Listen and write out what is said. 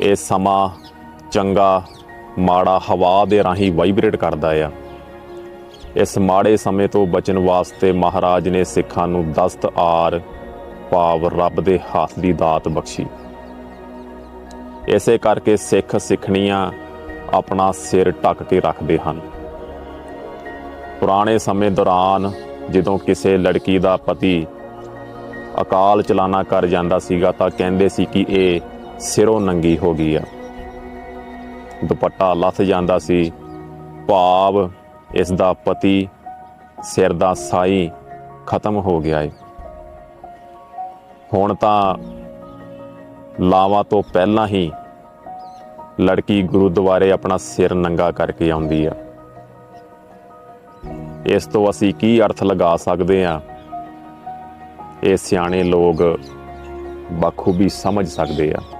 ਇਹ ਸਮਾਂ ਚੰਗਾ, ਮਾੜਾ ਹਵਾ ਦੇ ਰਾਹੀਂ ਵਾਈਬ੍ਰੇਟ ਕਰਦਾ ਆ। ਇਸ ਮਾੜੇ ਸਮੇਂ ਤੋਂ ਬਚਣ ਵਾਸਤੇ ਮਹਾਰਾਜ ਨੇ ਸਿੱਖਾਂ ਨੂੰ ਦਸਤ ਆਰ ਭਾਵ ਰੱਬ ਦੇ ਹੱਥ ਦੀ ਦਾਤ ਬਖਸ਼ੀ। ਇਸੇ ਕਰਕੇ ਸਿੱਖ ਸਿੱਖਣੀਆਂ ਆਪਣਾ ਸਿਰ ਢੱਕ ਕੇ ਰੱਖਦੇ ਹਨ। ਪੁਰਾਣੇ ਸਮੇਂ ਦੌਰਾਨ ਜਦੋਂ ਕਿਸੇ ਲੜਕੀ ਦਾ ਪਤੀ ਅਕਾਲ ਚਲਾਣਾ ਕਰ ਜਾਂਦਾ ਸੀਗਾ ਤਾਂ ਕਹਿੰਦੇ ਸੀ ਕਿ ਇਹ ਸਿਰੋਂ ਨੰਗੀ ਹੋ ਗਈ ਆ। ਦੁਪੱਟਾ ਲੱਥ ਜਾਂਦਾ ਸੀ। ਭਾਵ ਇਸ ਦਾ ਪਤੀ ਸਿਰ ਦਾ ਸਾਈ ਖਤਮ ਹੋ ਗਿਆ ਏ। ਹੁਣ ਤਾਂ ਲਾਵਾਂ ਤੋਂ ਪਹਿਲਾਂ ਹੀ ਲੜਕੀ ਗੁਰਦੁਆਰੇ ਆਪਣਾ ਸਿਰ ਨੰਗਾ ਕਰਕੇ ਆਉਂਦੀ ਆ। ਇਸ ਤੋਂ ਅਸੀਂ ਕੀ ਅਰਥ ਲਗਾ ਸਕਦੇ ਆ? ਇਹ ਸਿਆਣੇ ਲੋਕ ਬਖੂਬੀ ਸਮਝ ਸਕਦੇ ਆ।